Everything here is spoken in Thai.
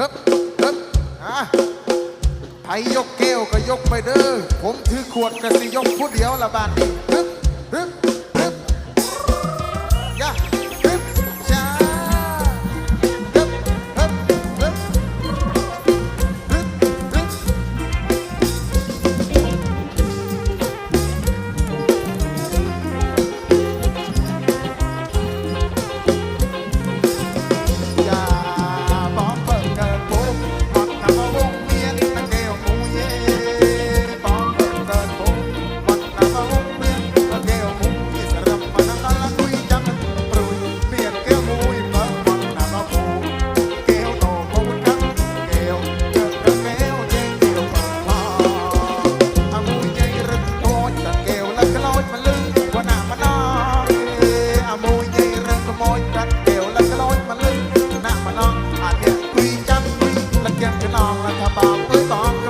รับรับฮะไผยกแก้วก็ยกไปเด้อ ผมถือขวดก็สิยกผู้เดียวละบาดนี้ ต้อง